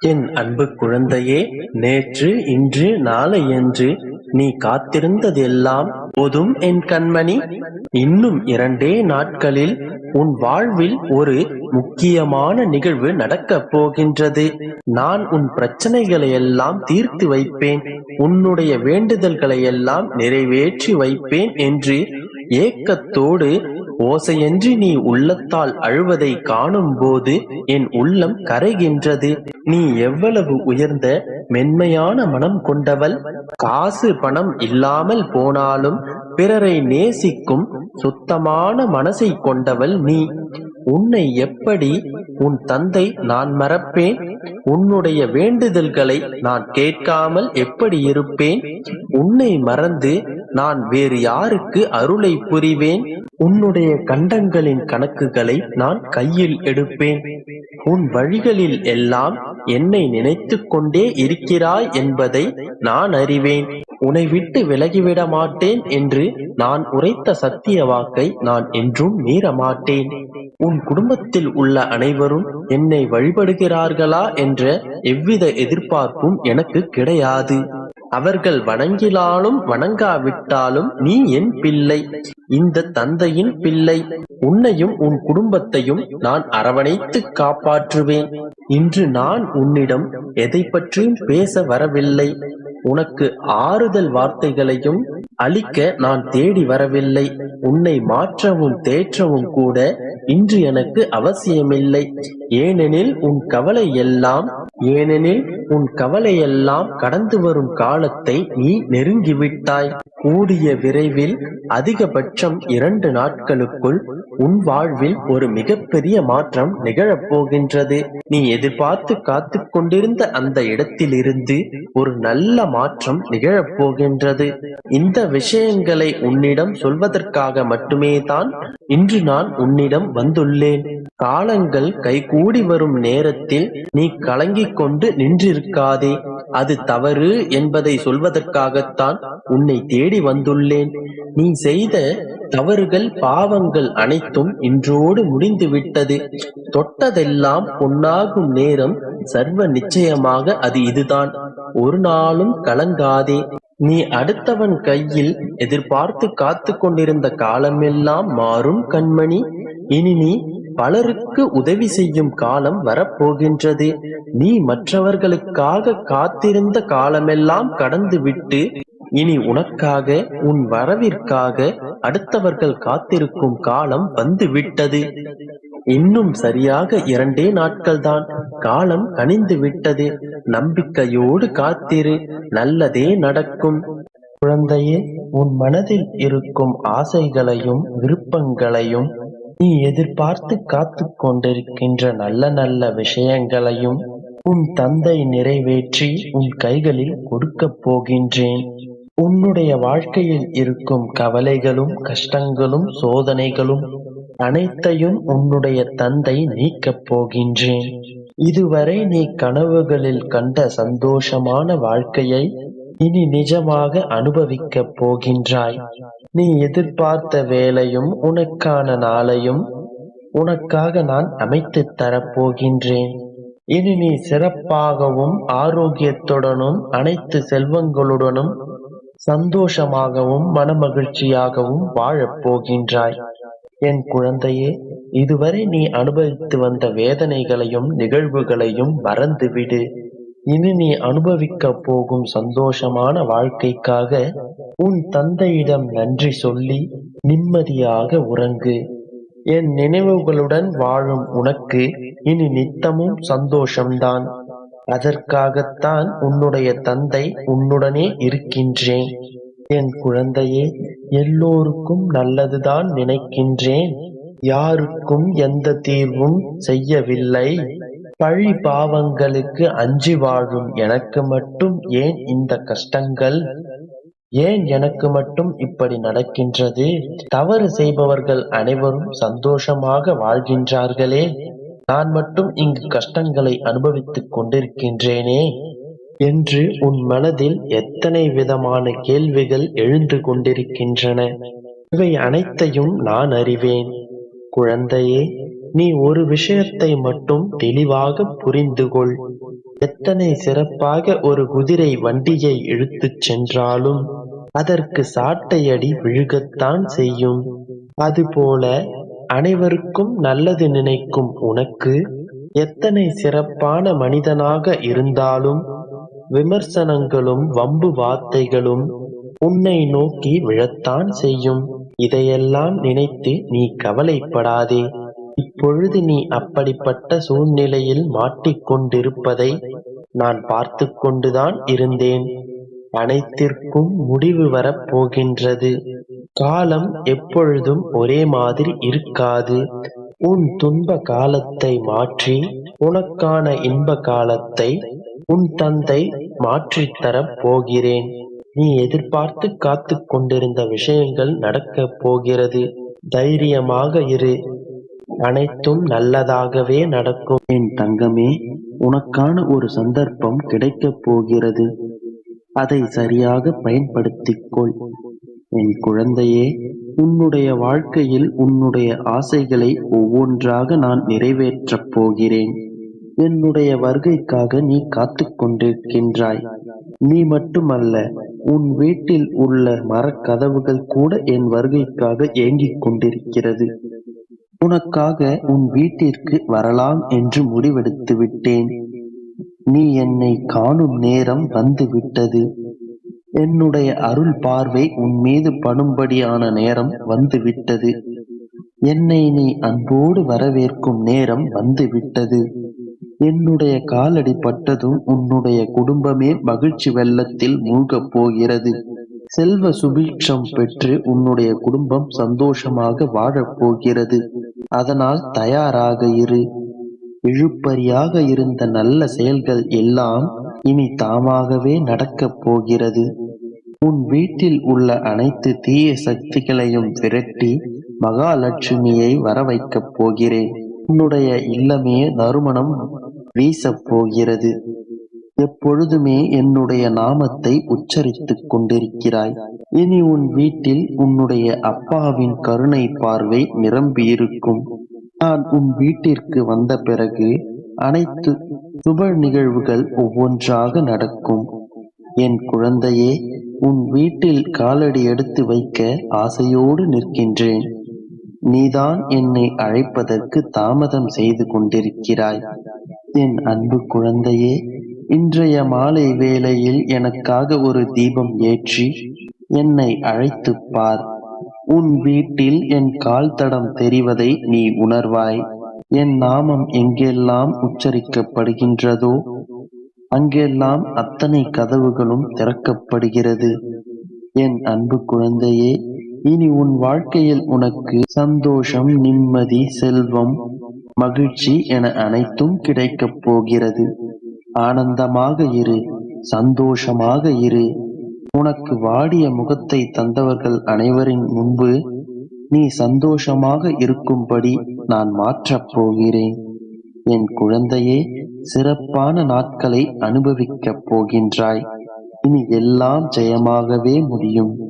என் அன்பு குழந்தையே நேற்று இன்று நாளை என்று நீ காத்திருந்ததெல்லாம் போதும் என் கண்மணி. இன்னும் இரண்டே நாட்களில் உன் வாழ்வில் ஒரு முக்கியமான நிகழ்வு நடக்கப் போகின்றது. நான் உன் பிரச்சனைகளை எல்லாம் தீர்த்து வைப்பேன். உன்னுடைய வேண்டுதல்களை எல்லாம் நிறைவேற்றி வைப்பேன் என்று ஏக்கத்தோடு ஓசையன்றி நீ உள்ளத்தால் அழுவதை காணும் போது என் உள்ளம் கரைகின்றது. நீ எவ்வளவு உயர்ந்த மென்மையான மனம் கொண்டவள்? காசு பணம் இல்லாமல் போனாலும் பிறரை நேசிக்கும் சுத்தமான மனசை கொண்டவள் நீ. உன்னை எப்படி உன் தந்தை நான் மறப்பேன்? உன்னுடைய வேண்டுதல்களை நான் கேட்காமல் எப்படி இருப்பேன்? உன்னை மறந்து நான் வேறு யாருக்கு அருளை புரிவேன்? உன்னுடைய கண்டங்களின் கணக்குகளை நான் கையில் எடுப்பேன். உன் வழிகளில் எல்லாம் என்னை நினைத்து கொண்டே இருக்கிறாய் என்பதை நான் அறிவேன். உன்னை விட்டு விலகிவிட மாட்டேன் என்று நான் உரைத்த சத்திய வாக்கை நான் என்றும் மீற மாட்டேன் உன் குடும்பத்தில் உள்ள அனைவரும் என்னை வழிபடுகிறார்களா என்ற எவ்வித எதிர்பார்ப்பும் எனக்கு கிடையாது. அவர்கள் வணங்கினாலும் வணங்காவிட்டாலும் நீ என் பிள்ளை. இந்த தந்தையின் பிள்ளை. உன்னையும் உன் குடும்பத்தையும் நான் அரவணைத்து காப்பாற்றுவேன். இன்று நான் உன்னிடம் எதை பற்றியும் பேச வரவில்லை. உனக்கு ஆறுதல் வார்த்தைகளையும் அளிக்க நான் தேடி வரவில்லை. உன்னை மாற்றவும் தேற்றவும் கூட இன்று எனக்கு அவசியமில்லை. ஏனெனில் உன் கவலை எல்லாம் ஏனெனில் உன் கவலையெல்லாம் கடந்து வரும் காலத்தை நீ நெருங்கிவிட்டாய். கூடிய விரைவில் அதிகபட்சம் இரண்டு நாட்களுக்குள் உன் வாழ்வில் ஒரு மிகப்பெரிய மாற்றம் நிகழப்போகின்றது. நீ எதிர்பார்த்து காத்து கொண்டிருந்த அந்த இடத்திலிருந்து ஒரு நல்ல மாற்றம் நிகழப்போகின்றது. இந்த விஷயங்களை உன்னிடம் சொல்வதற்காக மட்டுமே தான் இன்று நான் உன்னிடம் வந்துள்ளேன். காலங்கள் கைகூடி வரும் நேரத்தில் நீ கலங்கிக் கொண்டு நின்றிருக்காதே. அது தவறு என்பதை சொல்வதற்காகத்தான் உன்னை தேடி வந்துள்ளேன். நீ செய்த தவறுகள் பாவங்கள் அனைத்தும் இன்றோடு முடிந்து விட்டது தொட்டதெல்லாம் பொன்னாகும் நேரம் சர்வ நிச்சயமாக அது இதுதான். ஒரு நாளும் கலங்காதே. நீ அடுத்தவன் கையில் எதிர்பார்த்து காத்து கொண்டிருந்த காலமெல்லாம் மாறும் கண்மணி. இனி நீ பலருக்கு உதவி செய்யும் காலம் வரப்போகின்றது. நீ மற்றவர்களுக்காக காத்திருந்த காலமெல்லாம் கடந்துவிட்டு இனி உனக்காக உன் வரவிற்காக அடுத்தவர்கள் காத்திருக்கும் காலம் வந்துவிட்டது. இன்னும் சரியாக இரண்டே நாட்கள்தான். காலம் கனிந்து விட்டது. நம்பிக்கையோடு காத்திரு. நல்லதே நடக்கும். குழந்தையே உன் மனதில் இருக்கும் ஆசைகளையும் விருப்பங்களையும் நீ எதிர்பார்த்து காத்து கொண்டிருக்கின்ற நல்ல நல்ல விஷயங்களையும் உன் தந்தை நிறைவேற்றி உன் கைகளில் கொடுக்கப் போகின்றேன். உன்னுடைய வாழ்க்கையில் இருக்கும் கவலைகளும் கஷ்டங்களும் சோதனைகளும் அனைத்தையும் உன்னுடைய தந்தை நீக்கப் போகின்றேன். இதுவரை நீ கனவுகளில் கண்ட சந்தோஷமான வாழ்க்கையை இனி நிஜமாக அனுபவிக்கப் போகின்றாய். நீ எதிர்பார்த்த வேலையும் உனக்கான நாளையும் உனக்காக நான் அமைத்து தரப்போகின்றேன் இனி நீ சிறப்பாகவும் ஆரோக்கியத்துடனும் அனைத்து செல்வங்களுடனும் சந்தோஷமாகவும் மனமகிழ்ச்சியாகவும் வாழப் போகின்றாய். என் குழந்தையே இதுவரை நீ அனுபவித்து வந்த வேதனைகளையும் நிகழ்வுகளையும் மறந்துவிடு. இனி நீ அனுபவிக்கப் போகும் சந்தோஷமான வாழ்க்கைக்காக உன் தந்தையிடம் நன்றி சொல்லி நிம்மதியாக உறங்கு. என் நினைவுகளுடன் வாழும் உனக்கு இனி நித்தமும் சந்தோஷம்தான். அதற்காகத்தான் உன்னுடைய தந்தை உன்னுடனே இருக்கின்றேன். என் குழந்தையே எல்லோருக்கும் நல்லதுதான் நினைக்கின்றேன். யாருக்கும் எந்த தீர்வும் செய்யவில்லை. பழி பாவங்களுக்கு அஞ்சி வாழும் எனக்கு மட்டும் ஏன் இந்த கஷ்டங்கள்? ஏன் எனக்கு மட்டும் இப்படி நடக்கின்றது? தவறு செய்பவர்கள் அனைவரும் சந்தோஷமாக வாழ்கின்றார்களே. நான் மட்டும் இங்கு கஷ்டங்களை அனுபவித்துக் கொண்டிருக்கின்றேனே என்று உன் மனதில் எத்தனை விதமான கேள்விகள் எழுந்து கொண்டிருக்கின்றன. இவை அனைத்தையும் நான் அறிவேன். குழந்தையே நீ ஒரு விஷயத்தை மட்டும் தெளிவாக புரிந்து கொள் எத்தனை சிறப்பாக ஒரு குதிரை வண்டியை இழுத்துச் சென்றாலும் அதற்கு சாட்டையடி விழுகத்தான் செய்யும். அதுபோல அனைவருக்கும் நல்லது நினைக்கும் உனக்கு எத்தனை சிறப்பான மனிதனாக இருந்தாலும் விமர்சனங்களும் வம்பு வார்த்தைகளும் உன்னை நோக்கி விழத்தான் செய்யும். இதையெல்லாம் நினைத்து நீ கவலைப்படாதே. இப்பொழுது நீ அப்படிப்பட்ட சூழ்நிலையில் மாட்டிக்கொண்டிருப்பதை நான் பார்த்து கொண்டுதான் இருந்தேன். அனைத்திற்கும் முடிவு வரப் போகின்றது காலம் எப்பொழுதும் ஒரே மாதிரி இருக்காது. உன் துன்ப காலத்தை மாற்றி உனக்கான இன்ப காலத்தை உன் தந்தை மாற்றித் தரப் போகிறேன். நீ எதிர்பார்த்து காத்துக் கொண்டிருந்த விஷயங்கள் நடக்கப் போகிறது. தைரியமாக இரு. அனைத்தும் நல்லதாகவே நடக்கும். என் தங்கமே உனக்கான ஒரு சந்தர்ப்பம் கிடைக்கப் போகிறது. அதை சரியாக பயன்படுத்திக் கொள். என் குழந்தையே உன்னுடைய வாழ்க்கையில் உன்னுடைய ஆசைகளை ஒவ்வொன்றாக நான் நிறைவேற்றப் போகிறேன். என்னுடைய வருகைக்காக நீ காத்து கொண்டிருக்கின்றாய். நீ மட்டுமல்ல உன் வீட்டில் உள்ள மரக்கதவுகள் கூட என் வருகைக்காக ஏங்கிக் கொண்டிருக்கிறது. உனக்காக உன் வீட்டிற்கு வரலாம் என்று முடிவெடுத்து விட்டேன். நீ என்னை காணும் நேரம் வந்துவிட்டது. என்னுடைய அருள் பார்வை உன் மீது படும்படியான நேரம் வந்துவிட்டது. என்னை நீ அன்போடு வரவேற்கும் நேரம் வந்துவிட்டது. என்னுடைய காலடி பட்டதும் உன்னுடைய குடும்பமே மகிழ்ச்சி வெள்ளத்தில் மூழ்கப் போகிறது. செல்வ சுபீட்சம் பெற்று உன்னுடைய குடும்பம் சந்தோஷமாக வாழப் போகிறது. அதனால் தயாராக இரு. இழுப்பறியாக இருந்த நல்ல செயல்கள் எல்லாம் இனி தாமாகவே நடக்கப் போகிறது. உன் வீட்டில் உள்ள அனைத்து தீய சக்திகளையும் விரட்டி மகாலட்சுமியை வர வைக்கப் போகிறேன். உன்னுடைய இல்லமே நறுமணம் வீசப் போகிறது எப்பொழுதுமே என்னுடைய நாமத்தை உச்சரித்துக் கொண்டிருக்கிறாய். இனி உன் வீட்டில் உன்னுடைய அப்பாவின் கருணை பார்வை நிரம்பியிருக்கும். நான் உன் வீட்டிற்கு வந்த பிறகு அனைத்து சுப நிகழ்வுகள் ஒவ்வொன்றாக நடக்கும். என் குழந்தையே உன் வீட்டில் காலடி எடுத்து வைக்க ஆசையோடு நிற்கின்றேன். நீதான் என்னை அழைப்பதற்கு தாமதம் செய்து கொண்டிருக்கிறாய். என் அன்பு குழந்தையே இன்றைய மாலை வேளையில் எனக்காக ஒரு தீபம் ஏற்றி என்னை அழைத்துப் பார். உன் வீட்டில் என் கால் தடம் தெரிவதை நீ உணர்வாய். என் நாமம் எங்கெல்லாம் உச்சரிக்கப்படுகின்றதோ அங்கெல்லாம் அத்தனை கதவுகளும் திறக்கப்படுகிறது. என் அன்பு குழந்தையே இனி உன் வாழ்க்கையில் உனக்கு சந்தோஷம் நிம்மதி செல்வம் மகிழ்ச்சி என அனைத்தும் கிடைக்கப் போகிறது. ஆனந்தமாக இரு சந்தோஷமாக இரு. உனக்கு வாடிய முகத்தை தந்தவர்கள் அனைவரின் முன்பு நீ சந்தோஷமாக இருக்கும்படி நான் மாற்றப் போகிறேன். என் குழந்தையே சிறப்பான நாட்களை அனுபவிக்கப் போகின்றாய். இனி எல்லாம் ஜெயமாகவே முடியும்.